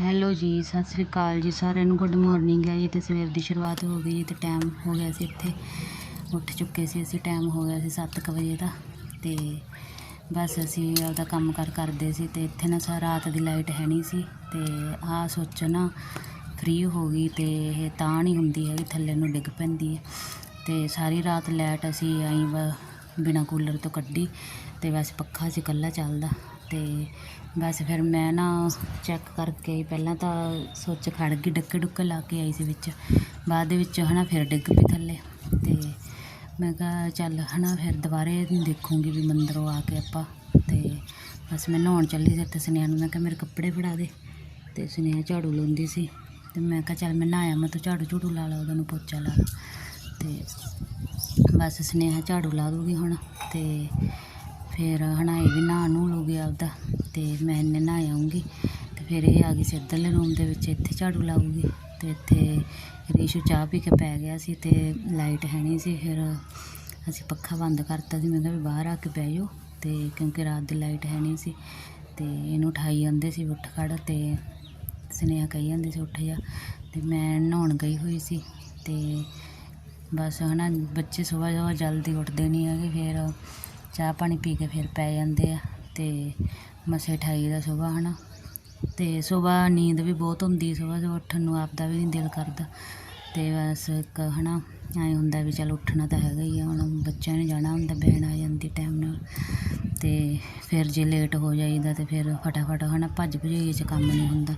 Hello ਜੀ, ਸਤਿ ਸ੍ਰੀ ਅਕਾਲ ਜੀ ਸਾਰਿਆਂ ਨੂੰ। ਗੁੱਡ ਮਾਰਨਿੰਗ ਹੈ ਜੀ, ਤੇ ਸਵੇਰ ਦੀ ਸ਼ੁਰੂਆਤ ਹੋ ਗਈ ਤੇ ਟਾਈਮ ਹੋ ਗਿਆ ਸੀ ਇੱਥੇ। ਉੱਠ ਚੁੱਕੇ ਸੀ ਅਸੀਂ ਟਾਈਮ ਹੋ ਗਿਆ ਸੀ 7:00 ਵਜੇ ਦਾ। ਤੇ ਬਸ ਅਸੀਂ ਆਪਦਾ ਕੰਮ ਕਾਰ ਕਰਦੇ ਸੀ ਤੇ ਇੱਥੇ ਨਾ ਸਾ ਰਾਤ ਦੀ ਲਾਈਟ ਹੈ ਨਹੀਂ ਸੀ। ਤੇ ਆਹ ਸੋਚੋ ਨਾ ਫ੍ਰੀ ਹੋ ਗਈ ਤੇ ਇਹ ਤਾਂ ਨਹੀਂ ਹੁੰਦੀ ਹੈਗੀ, ਥੱਲੇ ਨੂੰ ਡਿੱਗ ਪੈਂਦੀ ਹੈ। ਤੇ ਸਾਰੀ ਰਾਤ ਲਾਈਟ ਅਸੀਂ ਆਈ ਵਾ ਬਿਨਾ ਕੂਲਰ ਤੋਂ ਕੱਢੀ ਤੇ ਬਸ ਪੱਖਾ ਸੀ ਇਕੱਲਾ ਚੱਲਦਾ। ਅਤੇ ਬਸ ਫਿਰ ਮੈਂ ਨਾ ਚੈੱਕ ਕਰਕੇ ਪਹਿਲਾਂ ਤਾਂ ਸੁੱਚ ਖੜ ਗਈ, ਡੱਕੇ ਡੁੱਕੇ ਲਾ ਕੇ ਆਈ ਸੀ ਵਿੱਚ। ਬਾਅਦ ਦੇ ਵਿੱਚ ਹਨਾ ਫਿਰ ਡਿੱਗ ਪਈ ਥੱਲੇ। ਅਤੇ ਮੈਂ ਕਿਹਾ ਚੱਲ ਹਨਾ ਫਿਰ ਦੁਬਾਰੇ ਦੇਖੂੰਗੀ ਵੀ ਮੰਦਰੋਂ ਆ ਕੇ ਆਪਾਂ। ਅਤੇ ਬਸ ਮੈਂ ਨਹਾਉਣ ਚੱਲੀ ਸੀ ਤੇ ਸੁਨੇਹਾ ਨੂੰ ਮੈਂ ਕਿਹਾ ਮੇਰੇ ਕੱਪੜੇ ਫੜਾ ਦੇ। ਤੇ ਸੁਨੇਹਾ ਝਾੜੂ ਲਾਉਂਦੀ ਸੀ। ਤੇ ਮੈਂ ਕਿਹਾ ਚੱਲ ਮੈਂ ਨਹਾਇਆ, ਮੈਂ ਤੂੰ ਝਾੜੂ ਝੂੜੂ ਲਾ ਲਾ, ਉਹਦਾ ਪੋਚਾ ਲਾ ਲਾ। ਤੇ ਬਸ ਸੁਨੇਹਾ ਝਾੜੂ ਲਾ ਦੂਗੀ ਹੁਣ। ਤੇ ਫਿਰ ਹਨਾ ਇਹ ਵੀ ਨਹਾ ਨੂੰ ਲੂਗੀ ਆਪਦਾ ਤੇ ਮੈਂ ਇਹਨੇ ਨਹਾ ਆਊਂਗੀ ਤੇ ਫਿਰ ਇਹ ਆ ਗਈ ਸੀ ਇੱਧਰਲੇ ਰੂਮ ਦੇ ਵਿੱਚ, ਇੱਥੇ ਝਾੜੂ ਲਾਊਗੀ ਤੇ ਇੱਥੇ ਰੀਸ਼ੂ ਚਾਹ ਪੀ ਕੇ ਪੈ ਗਿਆ ਸੀ ਤੇ ਲਾਈਟ ਹੈ ਨਹੀਂ ਸੀ, ਫਿਰ ਅਸੀਂ ਪੱਖਾ ਬੰਦ ਕਰਤਾ ਸੀ। ਮੈਂ ਕਿਹਾ ਵੀ ਬਾਹਰ ਆ ਕੇ ਬਹਿ ਜਾਓ ਤੇ ਕਿਉਂਕਿ ਰਾਤ ਦੀ ਲਾਈਟ ਹੈ ਨਹੀਂ ਸੀ ਤੇ ਇਹਨੂੰ ਉਠਾਈ ਜਾਂਦੇ ਸੀ ਉੱਠ ਖੜ ਤੇ ਸੁਨੇਹਾ ਕਹੀ ਜਾਂਦੇ ਸੀ ਉੱਠ ਜਾ ਤੇ ਮੈਂ ਨਹਾਉਣ ਗਈ ਹੋਈ ਸੀ ਤੇ ਬਸ ਹਨਾ ਬੱਚੇ ਸਵੇਰ ਸਵੇਰ ਜਲਦੀ ਉੱਠਦੇ ਨਹੀਂ ਹੈਗੇ, ਫਿਰ ਚਾਹ ਪਾਣੀ ਪੀ ਕੇ ਫਿਰ ਪੈ ਜਾਂਦੇ ਆ ਤੇ ਮਸੇ ਉਠਾਈ ਦਾ ਸਵੇਰ ਹਨਾ? ਤੇ ਸਵੇਰ ਨੀਂਦ ਵੀ ਬਹੁਤ ਹੁੰਦੀ ਸਵੇਰ ਸਵੇਰ ਉੱਠਣ ਨੂੰ ਆਪਦਾ ਵੀ ਨਹੀਂ ਦਿਲ ਕਰਦਾ। ਤੇ ਬਸ ਇੱਕ, ਹਨਾ, ਐਂ ਹੁੰਦਾ ਵੀ ਚੱਲ ਉੱਠਣਾ ਤਾਂ ਹੈਗਾ ਹੀ ਆ, ਹੁਣ ਬੱਚਿਆਂ ਨੇ ਜਾਣਾ ਹੁੰਦਾ ਬੈਣ ਆ ਜਾਂਦੀ ਟਾਈਮ ਨਾਲ। ਤੇ ਫਿਰ ਜੇ ਲੇਟ ਹੋ ਜਾਈਦਾ ਤੇ ਫਿਰ ਫਟਾਫਟ, ਹਨਾ, ਭੱਜ ਭਜਾਈ 'ਚ ਕੰਮ ਨਹੀਂ ਹੁੰਦਾ।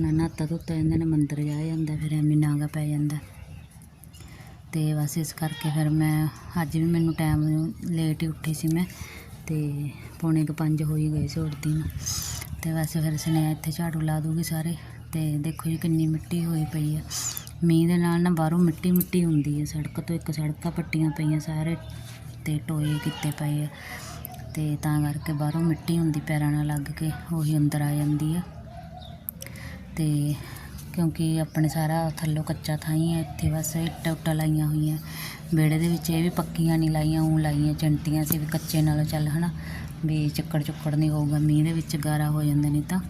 ਨਾ ਨਾਤਾ ਧੋਤਾ ਜਾਂਦੇ ਨੇ ਮੰਦਰ ਜਾ ਜਾਂਦਾ, ਫਿਰ ਐਵੇਂ ਨਾਗਾ ਪੈ ਜਾਂਦਾ। ਅਤੇ ਬਸ ਇਸ ਕਰਕੇ ਫਿਰ ਮੈਂ ਅੱਜ ਵੀ ਮੈਨੂੰ ਟਾਈਮ ਲੇਟ ਹੀ ਉੱਠੀ ਸੀ ਮੈਂ ਅਤੇ ਪੌਣੇ ਕੁ ਪੰਜ ਹੋ ਹੀ ਗਏ ਸੀ ਉੱਠਦੀ ਨੂੰ। ਅਤੇ ਬਸ ਫਿਰ ਸੁਨੇਹਾ ਇੱਥੇ ਝਾੜੂ ਲਾ ਦੂਗੀ ਸਾਰੇ ਅਤੇ ਦੇਖੋ ਜੀ ਕਿੰਨੀ ਮਿੱਟੀ ਹੋਈ ਪਈ ਆ। ਮੀਂਹ ਦੇ ਨਾਲ ਨਾ ਬਾਹਰੋਂ ਮਿੱਟੀ ਮਿੱਟੀ ਹੁੰਦੀ ਹੈ ਸੜਕ ਤੋਂ ਇੱਕ ਸੜਕਾਂ ਪੱਟੀਆਂ ਪਈਆਂ ਸਾਰੇ ਤੇ ਟੋਏ ਕੀਤੇ ਪਏ ਆ। ਤੇ ਤਾਂ ਕਰਕੇ ਬਾਹਰੋਂ ਮਿੱਟੀ ਹੁੰਦੀ ਪੈਰਾਂ ਨਾਲ ਲੱਗ ਕੇ, ਉਹੀ ਅੰਦਰ ਆ ਜਾਂਦੀ ਆ। ਤੇ ਕਿਉਂਕਿ ਆਪਣੇ ਸਾਰਾ ਥੱਲੋਂ ਕੱਚਾ ਥਾਂ ਹੀ ਹੈ, ਇੱਥੇ ਬਸ ਇੱਟਾਂ ਉੱਟਾਂ ਲਾਈਆਂ ਹੋਈਆਂ। ਵਿਹੜੇ ਦੇ ਵਿੱਚ ਇਹ ਵੀ ਪੱਕੀਆਂ ਨਹੀਂ ਲਾਈਆਂ ਉਹ ਲਾਈਆਂ ਚੰਟੀਆਂ ਸੀ ਵੀ ਕੱਚੇ ਨਾਲੋਂ ਚੱਲ ਹਨਾ, ਵੀ ਚੱਕੜ ਚੁੱਕੜ ਨਹੀਂ ਹੋਊਗਾ, ਮੀਂਹ ਦੇ ਵਿੱਚ ਗਾਰਾ ਹੋ ਜਾਂਦਾ ਨਹੀਂ ਤਾਂ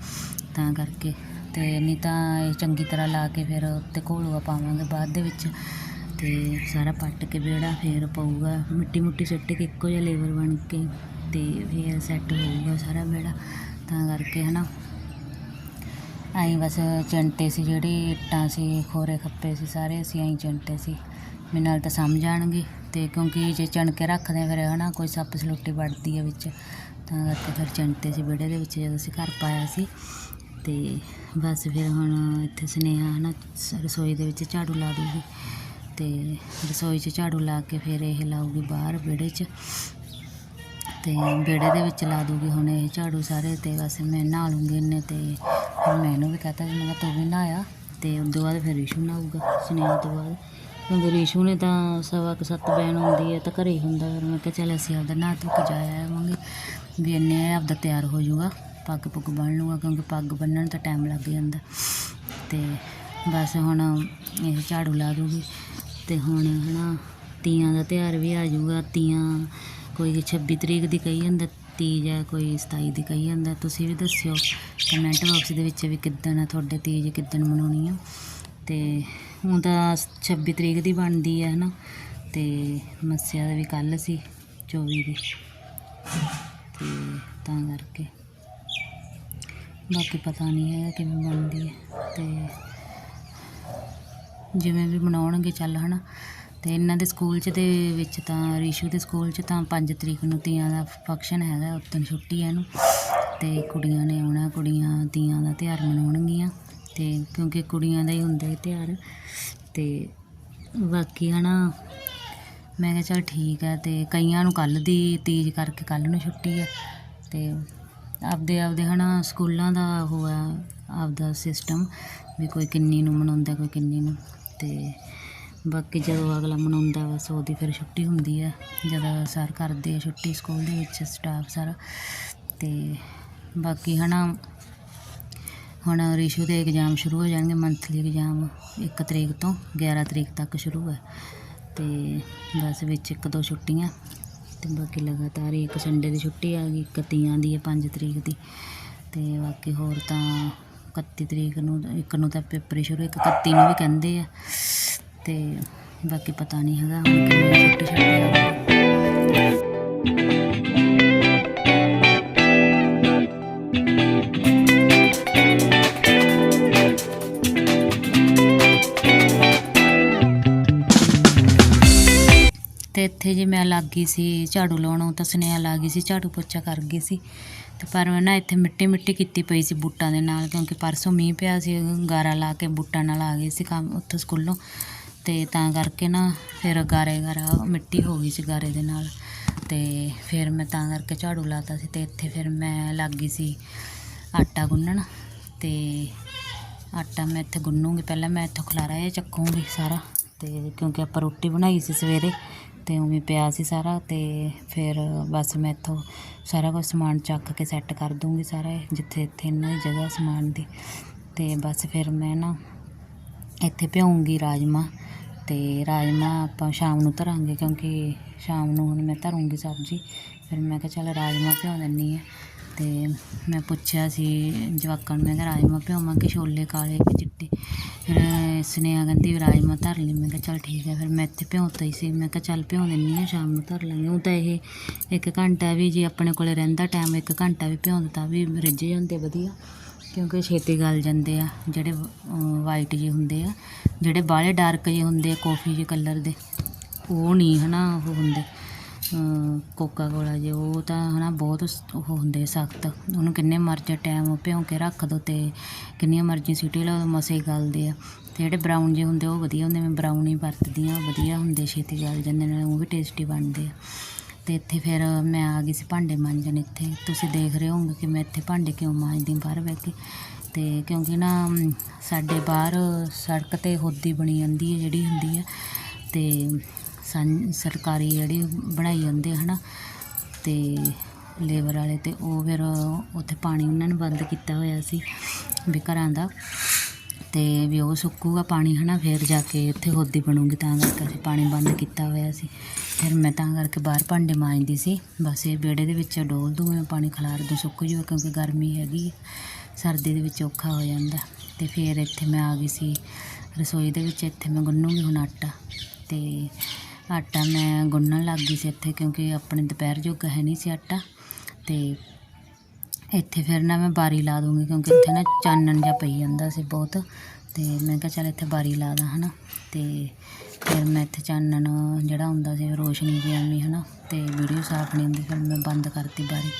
ਤਾਂ ਕਰਕੇ। ਤੇ ਨਹੀਂ ਤਾਂ ਇਹ ਚੰਗੀ ਤਰ੍ਹਾਂ ਲਾ ਕੇ ਫਿਰ ਉੱਤੇ ਘੋਲੂਆ ਪਾਵਾਂਗੇ ਬਾਅਦ ਦੇ ਵਿੱਚ। ਤੇ ਸਾਰਾ ਪੱਟ ਕੇ ਵਿਹੜਾ ਫਿਰ ਪਊਗਾ, ਮਿੱਟੀ ਮੁੱਟੀ ਸੁੱਟ ਕੇ ਇੱਕੋ ਜਿਹਾ ਲੇਵਲ ਬਣ ਕੇ ਤੇ ਫਿਰ ਸੈੱਟ ਹੋਊਗਾ ਸਾਰਾ ਵਿਹੜਾ, ਤਾਂ ਕਰਕੇ ਹਨਾ। ਐਂ ਬਸ ਚਿੰਟੇ ਸੀ ਜਿਹੜੀ, ਇੱਟਾਂ ਸੀ, ਖੋਰੇ ਖੱਪੇ ਸੀ, ਸਾਰੇ ਅਸੀਂ ਐਂ ਚਿੰਟੇ ਸੀ। ਮੇਰੇ ਨਾਲ ਤਾਂ ਸਮਝ ਆਣਗੇ ਤੇ ਕਿਉਂਕਿ ਜੇ ਚਣ ਕੇ ਰੱਖਦੇ ਫਿਰ ਹਨਾ, ਕੋਈ ਸੱਪ ਸਲੂਟੀ ਵੱਢਦੀ ਹੈ ਵਿੱਚ, ਤਾਂ ਕਰਕੇ ਫਿਰ ਚਿੰਟੇ ਸੀ ਵਿਹੜੇ ਦੇ ਵਿੱਚ ਜਦੋਂ ਅਸੀਂ ਘਰ ਪਾਇਆ ਸੀ। ਤੇ ਬਸ ਫਿਰ ਹੁਣ ਇੱਥੇ ਸੁਨੇਹਾ ਹਨਾ ਸ- ਰਸੋਈ ਦੇ ਵਿੱਚ ਝਾੜੂ ਲਾ ਦੂਗੀ। ਤੇ ਰਸੋਈ 'ਚ ਝਾੜੂ ਲਾ ਕੇ ਫਿਰ ਇਹ ਲਾਊਗੀ ਬਾਹਰ ਵਿਹੜੇ 'ਚ। ਤੇ ਵਿਹੜੇ ਦੇ ਵਿੱਚ ਲਾ ਦੂਗੀ ਹੁਣ ਇਹ ਝਾੜੂ ਸਾਰੇ ਤੇ ਬਸ ਮੈਂ ਨਹਾ ਲੂੰਗੀ ਇਹਨੇ ਤੇ ਫਿਰ ਮੈਂ ਇਹਨੂੰ ਵੀ ਕਹਤਾ ਜੀ ਮੈਂ ਕਿਹਾ ਤੂੰ ਵੀ ਨਹਾਇਆ ਤੇ ਉਸ ਤੋਂ ਬਾਅਦ ਫਿਰ ਰਿਸ਼ੂ ਨਹਾਊਗਾ, ਸੁਨੇਹਾ ਤੋਂ ਬਾਅਦ। ਕਿਉਂਕਿ ਰਿਸ਼ੂ ਨੇ ਤਾਂ ਸਵਾ ਕੁ ਸੱਤ ਬੈਣ ਹੁੰਦੀ ਹੈ, ਤਾਂ ਘਰੇ ਹੀ ਹੁੰਦਾ ਫਿਰ ਮੈਂ ਕਿਹਾ ਚੱਲ ਅਸੀਂ ਆਪਦਾ ਨਹਾ ਧੋ ਕੇ ਜਾ ਆਵਾਂਗੇ, ਵੀ ਇੰਨੇ ਆਪਦਾ ਤਿਆਰ ਹੋ ਜਾਊਗਾ, ਪੱਗ ਪੁੱਗ ਬੰਨ ਲੂਗਾ ਕਿਉਂਕਿ ਪੱਗ ਬੰਨਣ ਤਾਂ ਟਾਈਮ ਲੱਗ ਜਾਂਦਾ। ਤੇ ਬਸ ਹੁਣ ਇਹ ਝਾੜੂ ਲਾ ਦੂਗੀ ਤੇ ਹੁਣ ਹਨਾ, ਤੀਆਂ ਦਾ ਤਿਉਹਾਰ ਵੀ ਆ ਜਾਊਗਾ, ਤੀਆਂ ਕੋਈ 26 ਤਰੀਕ ਦੀ ਕਹੀ ਜਾਂਦਾ ਤੀਜ ਹੈ, ਕੋਈ 27 ਦੀ ਕਹੀ ਜਾਂਦਾ ਤੁਸੀਂ ਵੀ ਦੱਸਿਓ ਕਮੈਂਟ ਬਾਕਸ ਦੇ ਵਿੱਚ ਵੀ ਕਿੱਦਣ ਆ, ਤੁਹਾਡੇ ਤੀਜ ਕਿੱਦਣ ਮਨਾਉਣੀ ਆ। ਤੇ ਹੁਣ ਤਾਂ 26 ਤਰੀਕ ਦੀ ਬਣਦੀ ਹੈ, ਹਨਾ। ਤੇ ਮੱਸਿਆ ਦਾ ਵੀ ਕੱਲ ਸੀ 24 ਦੀ। ਤੇ ਤਾਂ ਕਰਕੇ। ਬਾਕੀ ਪਤਾ ਨਹੀਂ ਹੈਗਾ ਕਿਵੇਂ ਬਣਦੀ ਹੈ। ਤੇ ਜਿਵੇਂ ਵੀ ਬਣਾਉਣਗੇ ਚੱਲ, ਹਨਾ। ਅਤੇ ਇਹਨਾਂ ਦੇ ਸਕੂਲ 'ਚ ਦੇ ਵਿੱਚ ਤਾਂ ਰਿਸ਼ੂ ਦੇ ਸਕੂਲ 'ਚ ਤਾਂ ਪੰਜ ਤਰੀਕ ਨੂੰ ਤੀਆਂ ਦਾ ਫੰਕਸ਼ਨ ਹੈਗਾ ਉਦੋਂ ਛੁੱਟੀ ਹੈ ਇਹਨੂੰ। ਅਤੇ ਕੁੜੀਆਂ ਨੇ ਆਉਣਾ, ਕੁੜੀਆਂ ਤੀਆਂ ਦਾ ਤਿਉਹਾਰ ਮਨਾਉਣਗੀਆਂ। ਅਤੇ ਕਿਉਂਕਿ ਕੁੜੀਆਂ ਦਾ ਹੀ ਹੁੰਦਾ ਇਹ ਤਿਉਹਾਰ। ਅਤੇ ਬਾਕੀ ਹੈ ਨਾ ਮੈਂ ਕਿਹਾ ਚਲ ਠੀਕ ਹੈ ਅਤੇ ਕਈਆਂ ਨੂੰ ਕੱਲ੍ਹ ਦੀ ਤੀਜ ਕਰਕੇ ਕੱਲ੍ਹ ਨੂੰ ਛੁੱਟੀ ਹੈ ਅਤੇ ਆਪਦੇ ਆਪਦੇ ਹੈ ਨਾ ਸਕੂਲਾਂ ਦਾ ਉਹ ਹੈ ਆਪਦਾ ਸਿਸਟਮ ਵੀ ਕੋਈ ਕਿੰਨੀ ਨੂੰ ਮਨਾਉਂਦਾ, ਕੋਈ ਕਿੰਨੀ ਨੂੰ। ਅਤੇ ਬਾਕੀ ਜਦੋਂ ਅਗਲਾ ਮਨਾਉਂਦਾ ਬਸ ਉਹਦੀ ਫਿਰ ਛੁੱਟੀ ਹੁੰਦੀ ਆ। ਜਦੋਂ ਸਰ ਕਰਦੇ ਆ ਛੁੱਟੀ ਸਕੂਲ ਦੇ ਵਿੱਚ ਸਟਾਫ ਸਾਰਾ। ਤੇ ਬਾਕੀ ਹਨਾ, ਹੁਣ ਰਿਸ਼ੂ ਦੇ ਐਗਜ਼ਾਮ ਸ਼ੁਰੂ ਹੋ ਜਾਣਗੇ ਮੰਥਲੀ ਐਗਜ਼ਾਮ 1 ਤਰੀਕ ਤੋਂ 11 ਤਰੀਕ ਤੱਕ ਸ਼ੁਰੂ ਹੈ ਤੇ ਬਸ ਵਿੱਚ ਇੱਕ ਦੋ ਛੁੱਟੀਆਂ। ਤੇ ਬਾਕੀ ਲਗਾਤਾਰ ਹੀ ਇੱਕ ਸੰਡੇ ਦੀ ਛੁੱਟੀ ਆ ਗਈ, ਇੱਕ ਤੀਆਂ ਦੀ ਹੈ 5 ਤਰੀਕ ਦੀ। ਤੇ ਬਾਕੀ ਹੋਰ ਤਾਂ 31 ਤਰੀਕ ਨੂੰ, ਇੱਕ ਨੂੰ ਤਾਂ ਪੇਪਰ ਹੀ ਸ਼ੁਰੂ, ਇੱਕ 31 ਨੂੰ ਵੀ ਕਹਿੰਦੇ ਆ। ਤੇ ਬਾਕੀ ਪਤਾ ਨਹੀਂ ਹੈਗਾ, ਹੁਣ ਕਿੰਨੀ ਛੁੱਟੀ ਛੱਡ ਤੇ ਇੱਥੇ ਜੀ ਮੈਂ ਲੱਗ ਗਈ ਸੀ ਝਾੜੂ ਲਾਉਣ ਤਾਂ ਸੁਨੇਹਾ ਲਾ ਗਈ ਸੀ, ਝਾੜੂ ਪੋਚਾ ਕਰ ਗਈ ਸੀ। ਤੇ ਪਰ ਮੈਂ ਨਾ ਇੱਥੇ ਮਿੱਟੀ ਮਿੱਟੀ ਕੀਤੀ ਪਈ ਸੀ ਬੂਟਾਂ ਦੇ ਨਾਲ, ਕਿਉਂਕਿ ਪਰਸੋਂ ਮੀਂਹ ਪਿਆ ਸੀ, ਗਾਰਾ ਲਾ ਕੇ ਬੂਟਾਂ ਨਾਲ ਆ ਗਏ ਸੀ ਕੰਮ ਉੱਥੇ ਸਕੂਲੋਂ। ਅਤੇ ਤਾਂ ਕਰਕੇ ਨਾ ਫਿਰ ਗਾਰੇ ਗਾਰਾ ਮਿੱਟੀ ਹੋ ਗਈ ਸੀ ਗਾਰੇ ਦੇ ਨਾਲ ਅਤੇ ਫਿਰ ਮੈਂ ਤਾਂ ਕਰਕੇ ਝਾੜੂ ਲਾਤਾ ਸੀ ਅਤੇ ਇੱਥੇ ਫਿਰ ਮੈਂ ਲੱਗ ਗਈ ਸੀ ਆਟਾ ਗੁੰਨਣ ਅਤੇ ਆਟਾ ਮੈਂ ਇੱਥੇ ਗੁੰਨੂੰਗੀ। ਪਹਿਲਾਂ ਮੈਂ ਇੱਥੋਂ ਖਲਾਰਾ ਇਹ ਚੱਕੂੰਗੀ ਸਾਰਾ ਅਤੇ ਕਿਉਂਕਿ ਆਪਾਂ ਰੋਟੀ ਬਣਾਈ ਸੀ ਸਵੇਰੇ ਤੇ ਉਵੇਂ ਪਿਆ ਸੀ ਸਾਰਾ ਅਤੇ ਫਿਰ ਬਸ ਮੈਂ ਇੱਥੋਂ ਸਾਰਾ ਕੁਝ ਸਮਾਨ ਚੱਕ ਕੇ ਸੈੱਟ ਕਰ ਦੂੰਗੀ ਸਾਰਾ ਜਿੱਥੇ ਇੱਥੇ ਇੰਨਾ ਹੀ ਜਗ੍ਹਾ ਸਮਾਨ ਦੀ ਅਤੇ ਬਸ ਫਿਰ ਮੈਂ ਨਾ ਇੱਥੇ ਭਿਉਂਗੀ ਰਾਜਮਾ ਅਤੇ ਰਾਜਮਾ ਆਪਾਂ ਸ਼ਾਮ ਨੂੰ ਧਰਾਂਗੇ ਕਿਉਂਕਿ ਸ਼ਾਮ ਨੂੰ ਹੁਣ ਮੈਂ ਧਰੂੰਗੀ ਸਬਜ਼ੀ। ਫਿਰ ਮੈਂ ਕਿਹਾ ਚੱਲ ਰਾਜਮਾ ਭਿਉਂ ਦਿੰਦੀ ਹਾਂ ਅਤੇ ਮੈਂ ਪੁੱਛਿਆ ਸੀ ਜਵਾਕਾਂ ਨੂੰ, ਮੈਂ ਕਿਹਾ ਰਾਜਮਾ ਭਿਓਵਾਂ ਕਿ ਛੋਲੇ ਕਾਲੇ ਕਿ ਚਿੱਟੇ? ਫਿਰ ਸੁਨੇਹਾ ਕਹਿੰਦੀ ਵੀ ਰਾਜਮਾ ਧਰ ਲਈ। ਮੈਂ ਕਿਹਾ ਚੱਲ ਠੀਕ ਹੈ ਫਿਰ ਮੈਂ ਇੱਥੇ ਭਿਉਂਤਾ ਹੀ ਸੀ। ਮੈਂ ਕਿਹਾ ਚੱਲ ਭਿਉਂ ਦਿੰਦੀ ਹਾਂ ਸ਼ਾਮ ਨੂੰ ਧਰ ਲਾਂਗੇ। ਉਹ ਤਾਂ ਇਹ ਇੱਕ ਘੰਟਾ ਵੀ ਜੇ ਆਪਣੇ ਕੋਲ ਰਹਿੰਦਾ ਟਾਈਮ ਇੱਕ ਘੰਟਾ ਵੀ ਭਿਉਂ ਦਿੱਤਾ ਵੀ ਰਿੱਝ ਜਾਂਦੇ ਵਧੀਆ। ਕਿਉਂਕਿ ਛੇਤੀ ਗਲ ਜਾਂਦੇ ਆ, ਜਿਹੜੇ ਵਾਈਟ ਜਿਹੇ ਹੁੰਦੇ ਆ, ਜਿਹੜੇ ਬਾਹਲੇ ਡਾਰਕ ਜਿਹੇ ਹੁੰਦੇ ਆ ਕਾਫੀ ਜਿਹੇ ਕਲਰ ਦੇ, ਉਹ ਨਹੀਂ ਹਨਾ, ਉਹ ਹੁੰਦੇ ਕੋਕਾ ਕੋਲਾ ਜੇ ਉਹ ਤਾਂ ਹਨਾ ਬਹੁਤ ਉਹ ਹੁੰਦੇ ਸਖਤ। ਉਹਨੂੰ ਕਿੰਨੇ ਮਰਜ਼ੀ ਟਾਈਮ ਭਿਉਂ ਕੇ ਰੱਖ ਦੋ ਤੇ ਕਿੰਨੀਆਂ ਮਰਜ਼ੀ ਸੀਟੀ ਲਾ ਦਿਓ ਮਸੇ ਹੀ ਗਲਦੇ ਆ। ਤੇ ਜਿਹੜੇ ਬਰਾਊਨ ਜਿਹੇ ਹੁੰਦੇ ਉਹ ਵਧੀਆ ਹੁੰਦੇ ਮੈਂ ਬਰਾਊਨ ਹੀ ਵਰਤਦੀ ਆ ਵਧੀਆ ਹੁੰਦੇ ਛੇਤੀ ਗਲ ਜਾਂਦੇ ਨਾਲ ਉਹ ਵੀ ਟੇਸਟੀ ਬਣਦੇ ਆ। ਤੇ ਇੱਥੇ ਫਿਰ ਮੈਂ ਆ ਗਈ ਸੀ ਭਾਂਡੇ ਮਾਂਜਣ ਇੱਥੇ। ਤੁਸੀਂ ਦੇਖ ਰਹੇ ਹੋਗੇ ਕਿ ਮੈਂ ਇੱਥੇ ਭਾਂਡੇ ਕਿਉਂ ਮਾਂਜਦੀ, ਬਾਹਰ ਬਹਿ ਕੇ। ਤੇ ਕਿਉਂਕਿ ਨਾ ਸਾਡੇ ਬਾਹਰ ਸੜਕ ਤੇ ਹੋਦੀ ਬਣੀ ਜਾਂਦੀ ਹੈ, ਜਿਹੜੀ ਹੁੰਦੀ ਹੈ। ਤੇ ਸੰ- ਸਰਕਾਰੀ ਜਿਹੜੀ ਬਣਾਈ ਜਾਂਦੇ ਹਨਾ। ਤੇ ਲੇਬਰ ਵਾਲੇ ਤੇ ਉਹ ਫਿਰ ਉੱਥੇ ਪਾਣੀ ਉਹਨਾਂ ਨੇ ਬੰਦ ਕੀਤਾ ਹੋਇਆ ਸੀ ਵੀ ਘਰਾਂ ਦਾ। ਤੇ ਵੀ ਉਹ ਸੁੱਕੂਗਾ ਪਾਣੀ, ਹਨਾ? ਫਿਰ ਜਾ ਕੇ ਉੱਥੇ ਹੋਦੀ ਬਣੂਗੀ, ਤਾਂ ਕਰਕੇ ਅਸੀਂ ਪਾਣੀ ਬੰਦ ਕੀਤਾ ਹੋਇਆ ਸੀ। ਫਿਰ ਮੈਂ ਤਾਂ ਕਰਕੇ ਬਾਹਰ ਭਾਂਡੇ ਮਾਂਜਦੀ ਸੀ। ਬਸ ਇਹ ਵਿਹੜੇ ਦੇ ਵਿੱਚ ਡੋਲ ਦੂੰ ਮੈਂ, ਪਾਣੀ ਖਿਲਾਰ ਦੂੰ, ਸੁੱਕ ਜੂਗਾ, ਕਿਉਂਕਿ ਗਰਮੀ ਹੈਗੀ, ਸਰਦੀ ਦੇ ਵਿੱਚ ਔਖਾ ਹੋ ਜਾਂਦਾ। ਤੇ ਫਿਰ ਇੱਥੇ ਮੈਂ ਆ ਗਈ ਸੀ, ਰਸੋਈ ਦੇ ਵਿੱਚ। ਇੱਥੇ ਮੈਂ ਗੁੰਨੂੰਗੀ ਹੁਣ ਆਟਾ। ਤੇ ਆਟਾ ਮੈਂ ਗੁੰਨਣ ਲੱਗ ਗਈ ਸੀ ਇੱਥੇ, ਕਿਉਂਕਿ ਆਪਣੇ ਦੁਪਹਿਰ ਜੋਗਾ ਹੈ ਨਹੀਂ ਸੀ ਆਟਾ। ਤੇ ਇੱਥੇ ਫਿਰ ਨਾ ਮੈਂ ਬਾਰੀ ਲਾ ਦੂੰਗੀ ਕਿਉਂਕਿ ਇੱਥੇ ਨਾ ਚਾਨਣ ਜਿਹਾ ਪਈ ਜਾਂਦਾ ਸੀ ਬਹੁਤ। ਤੇ ਮੈਂ ਕਿਹਾ ਚੱਲ ਇੱਥੇ ਬਾਰੀ ਲਾ ਦਾਂ, ਹਨਾ? ਤੇ ਫਿਰ ਮੈਂ ਇੱਥੇ ਚਾਨਣ ਜਿਹੜਾ ਹੁੰਦਾ ਸੀ ਰੋਸ਼ਨੀ ਜਿਹੀ ਆਉਣੀ ਹਨਾ? ਤੇ ਵੀਡੀਓ ਸਾਫ਼ ਨਹੀਂ ਹੁੰਦੀ, ਫਿਰ ਮੈਂ ਬੰਦ ਕਰਤੀ ਬਾਰੀ।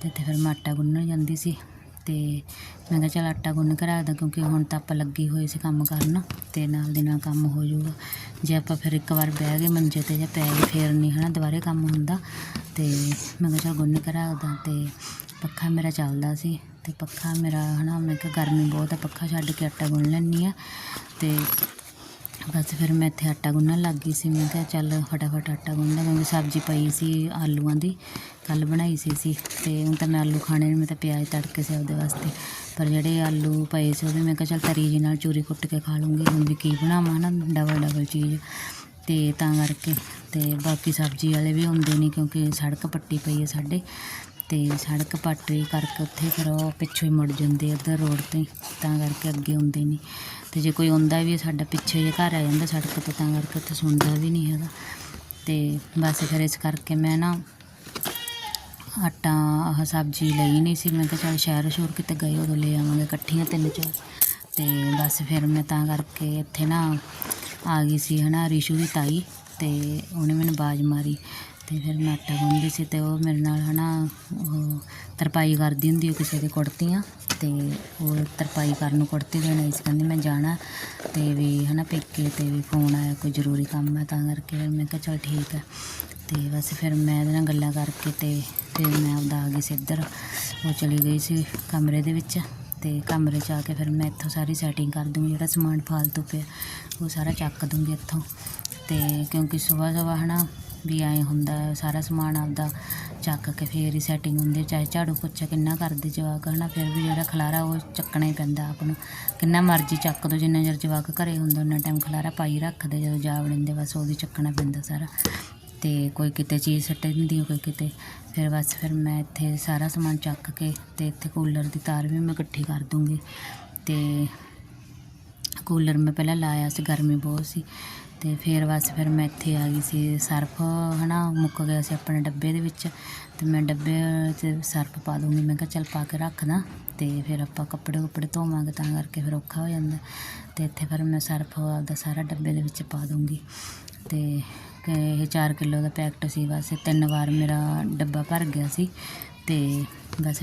ਤੇ ਇੱਥੇ ਫਿਰ ਮੈਂ ਆਟਾ ਗੁੰਨਣ ਜਾਂਦੀ ਸੀ। ਤੇ ਮੈਂ ਕਿਹਾ ਚੱਲ ਆਟਾ ਗੁੰਨ ਕੇ ਰੱਖਦਾ ਕਿਉਂਕਿ ਹੁਣ ਤਾਂ ਆਪਾਂ ਲੱਗੇ ਹੋਏ ਸੀ ਕੰਮ ਕਰਨ, ਤੇ ਨਾਲ ਦੀ ਨਾਲ ਕੰਮ ਹੋ ਜਾਊਗਾ। ਜੇ ਆਪਾਂ ਫਿਰ ਇੱਕ ਵਾਰ ਬਹਿ ਗਏ, ਮੰਜੇ ਤੇ ਜਾਂ ਪੈ ਗਏ, ਫੇਰ ਨਹੀਂ ਹਨਾ? ਦੁਬਾਰੇ ਕੰਮ ਹੁੰਦਾ। ਤੇ ਮੈਂ ਕਿਹਾ ਚੱਲ ਗੁੰਨ ਕੇ ਰੱਖਦਾ। ਤੇ ਪੱਖਾ ਮੇਰਾ ਚੱਲਦਾ ਸੀ ਤੇ ਪੱਖਾ ਮੇਰਾ ਹਨਾ, ਮੈਂ ਕਿਹਾ ਗਰਮੀ ਬਹੁਤ ਆ, ਪੱਖਾ ਛੱਡ ਕੇ ਆਟਾ ਗੁੰਨ ਲੈਂਦੀ ਆ। ਤੇ ਬਸ ਫਿਰ ਮੈਂ ਇੱਥੇ ਆਟਾ ਗੁੰਨਣ ਲੱਗ ਗਈ ਸੀ, ਮੈਂ ਕਿਹਾ ਚੱਲ ਫਟਾਫਟ ਆਟਾ ਗੁੰਨ ਲਾਂ ਕਿਉਂਕਿ ਸਬਜ਼ੀ ਪਈ ਸੀ ਆਲੂਆਂ ਦੀ ਕੱਲ ਬਣਾਈ ਸੀ ਸੀ ਤੇ ਹੁਣ ਤਾਂ ਮੈਂ ਆਲੂ ਖਾਣੇ ਨੇ, ਮੈਂ ਤਾਂ ਪਿਆਜ਼ ਤੜਕੇ ਸੀ ਉਹਦੇ ਵਾਸਤੇ। ਪਰ ਜਿਹੜੇ ਆਲੂ ਪਏ ਸੀ ਉਹਦੇ, ਮੈਂ ਕਿਹਾ ਚੱਲ ਤਰੀ ਜੀ ਨਾਲ ਚੂਰੀ ਕੁੱਟ ਕੇ ਖਾ ਲੂੰਗੀ, ਹੁਣ ਵੀ ਕੀ ਬਣਾਵਾਂ ਨਾ ਡਬਲ ਡਬਲ ਚੀਜ਼। ਤੇ ਤਾਂ ਕਰਕੇ, ਤੇ ਬਾਕੀ ਸਬਜ਼ੀ ਵਾਲੇ ਵੀ ਹੁੰਦੇ ਨਹੀਂ ਕਿਉਂਕਿ ਸੜਕ ਪੱਟੀ ਪਈ ਹੈ ਸਾਡੇ। ਅਤੇ ਸੜਕ ਪੱਟੀ ਕਰਕੇ ਉੱਥੇ ਫਿਰ ਉਹ ਪਿੱਛੋਂ ਹੀ ਮੁੜ ਜਾਂਦੇ ਉੱਧਰ ਰੋਡ ਤੇ, ਤਾਂ ਕਰਕੇ ਅੱਗੇ ਆਉਂਦੇ ਨਹੀਂ। ਅਤੇ ਜੇ ਕੋਈ ਆਉਂਦਾ ਵੀ ਸਾਡਾ ਪਿੱਛੇ ਜੇ ਘਰ ਆ ਜਾਂਦਾ ਸੜਕ 'ਤੇ, ਤਾਂ ਕਰਕੇ ਉੱਥੇ ਸੁਣਦਾ ਵੀ ਨਹੀਂ ਹੈਗਾ। ਅਤੇ ਬਸ ਫਿਰ ਇਸ ਕਰਕੇ ਮੈਂ ਨਾ ਆਟਾ, ਆਹ ਸਬਜ਼ੀ ਲਈ ਨਹੀਂ ਸੀ। ਮੈਂ ਕਿਹਾ ਚੱਲ ਸ਼ਹਿਰ ਸ਼ੋਰ ਕਿਤੇ ਗਏ, ਉਦੋਂ ਲੈ ਆਵਾਂਗੇ ਇਕੱਠੀਆਂ ਤਿੰਨ ਚਾਰ। ਤੇ ਬਸ ਫਿਰ ਮੈਂ ਤਾਂ ਕਰਕੇ ਇੱਥੇ ਨਾ ਆ ਗਈ ਸੀ ਹਨਾ, ਰਿਸ਼ੂ ਦੀ ਤਾਈ, ਤੇ ਉਹਨੇ ਮੈਨੂੰ ਬਾਜ਼ ਮਾਰੀ। ਤੇ ਫਿਰ ਮੈਂ ਆਟਾ ਗੁੰਨਦੀ ਸੀ ਤੇ ਉਹ ਮੇਰੇ ਨਾਲ ਹਨਾ, ਉਹ ਤਰਪਾਈ ਕਰਦੀ ਹੁੰਦੀ ਉਹ ਕਿਸੇ ਦੇ ਕੁੜਤੀਆਂ ਤੇ ਉਹ ਤਰਪਾਈ ਕਰਨ ਨੂੰ ਕੁੜਤੀ ਦੇਣ ਆਈ ਸੀ, ਕਹਿੰਦੀ ਮੈਂ ਜਾਣਾ ਤੇ ਵੀ ਹਨਾ ਪੇਕੇ ਤੇ ਵੀ ਫੋਨ ਆਇਆ ਕੋਈ ਜ਼ਰੂਰੀ ਕੰਮ ਹੈ ਤਾਂ ਕਰਕੇ ਫਿਰ ਮੈਂ ਕਿਹਾ ਚਲ ਠੀਕ ਹੈ। ਤੇ ਬਸ ਫਿਰ ਮੈਂ ਇਹਦੇ ਨਾਲ ਗੱਲਾਂ ਕਰਕੇ ਤੇ ਫਿਰ ਮੈਂ ਆਪਦਾ ਆ ਗਈ ਸੀ ਇੱਧਰ, ਉਹ ਚਲੀ ਗਈ ਸੀ ਕਮਰੇ ਦੇ ਵਿੱਚ ਤੇ ਕਮਰੇ 'ਚ ਆ ਕੇ ਫਿਰ ਮੈਂ ਇੱਥੋਂ ਸਾਰੀ ਸੈਟਿੰਗ ਕਰ ਦੂੰਗੀ, ਜਿਹੜਾ ਸਮਾਨ ਫਾਲਤੂ ਪਿਆ ਉਹ ਸਾਰਾ ਚੱਕ ਦੂੰਗੀ ਇੱਥੋਂ। ਤੇ ਕਿਉਂਕਿ ਸਵੇਰ ਸਵੇਰ ਹਨਾ ਵੀ ਐਂ ਹੁੰਦਾ ਸਾਰਾ ਸਮਾਨ ਆਪਦਾ ਚੱਕ ਕੇ ਫੇਰ ਹੀ ਸੈਟਿੰਗ ਹੁੰਦੀ ਹੈ। ਚਾਹੇ ਝਾੜੂ ਪੋਚਾ ਕਿੰਨਾ ਕਰਦੇ ਜਵਾਕ, ਹਨਾ, ਫਿਰ ਵੀ ਜਿਹੜਾ ਖਲਾਰਾ ਉਹ ਚੱਕਣਾ ਹੀ ਪੈਂਦਾ ਆਪ ਨੂੰ। ਕਿੰਨਾ ਮਰਜ਼ੀ ਚੱਕ ਦੋ, ਜਿੰਨਾ ਚਿਰ ਜਵਾਕ ਘਰੇ ਹੁੰਦਾ ਉਹਨਾਂ ਟਾਈਮ ਖਲਾਰਾ ਪਾਈ ਰੱਖਦੇ, ਜਦੋਂ ਜਾ ਵੜਿੰਦੇ, ਬਸ ਉਹਦੀ ਚੱਕਣਾ ਪੈਂਦਾ ਸਾਰਾ। ਤੇ ਕੋਈ ਕਿਤੇ ਚੀਜ਼ ਸੱਟ ਦਿੰਦੀ, ਕੋਈ ਕਿਤੇ, ਫਿਰ ਬਸ ਫਿਰ ਮੈਂ ਇੱਥੇ ਸਾਰਾ ਸਮਾਨ ਚੱਕ ਕੇ ਤੇ ਇੱਥੇ ਕੂਲਰ ਦੀ ਤਾਰ ਵੀ ਮੈਂ ਇਕੱਠੀ ਕਰ ਦੂੰਗੀ। ਤੇ ਕੂਲਰ ਮੈਂ ਪਹਿਲਾਂ ਲਾਇਆ ਸੀ, ਗਰਮੀ ਬਹੁਤ ਸੀ। ਅਤੇ ਫਿਰ ਬਸ ਫਿਰ ਮੈਂ ਇੱਥੇ ਆ ਗਈ ਸੀ ਸਰਫ ਹੈ ਨਾ ਮੁੱਕ ਗਿਆ ਸੀ ਆਪਣੇ ਡੱਬੇ ਦੇ ਵਿੱਚ ਅਤੇ ਮੈਂ ਡੱਬੇ 'ਚ ਸਰਫ ਪਾ ਦੂੰਗੀ। ਮੈਂ ਕਿਹਾ ਚੱਲ ਪਾ ਕੇ ਰੱਖਦਾ ਅਤੇ ਫਿਰ ਆਪਾਂ ਕੱਪੜੇ ਕੁੱਪੜੇ ਧੋਵਾਂਗੇ ਤਾਂ ਕਰਕੇ ਫਿਰ ਔਖਾ ਹੋ ਜਾਂਦਾ। ਅਤੇ ਇੱਥੇ ਫਿਰ ਮੈਂ ਸਰਫ ਆਪਦਾ ਸਾਰਾ ਡੱਬੇ ਦੇ ਵਿੱਚ ਪਾ ਦੂੰਗੀ। ਅਤੇ ਇਹ 4 ਕਿਲੋ ਦਾ ਪੈਕਟ ਸੀ ਬਸ। ਤਿੰਨ ਵਾਰ ਮੇਰਾ ਡੱਬਾ ਭਰ ਗਿਆ ਸੀ ਅਤੇ ਬਸ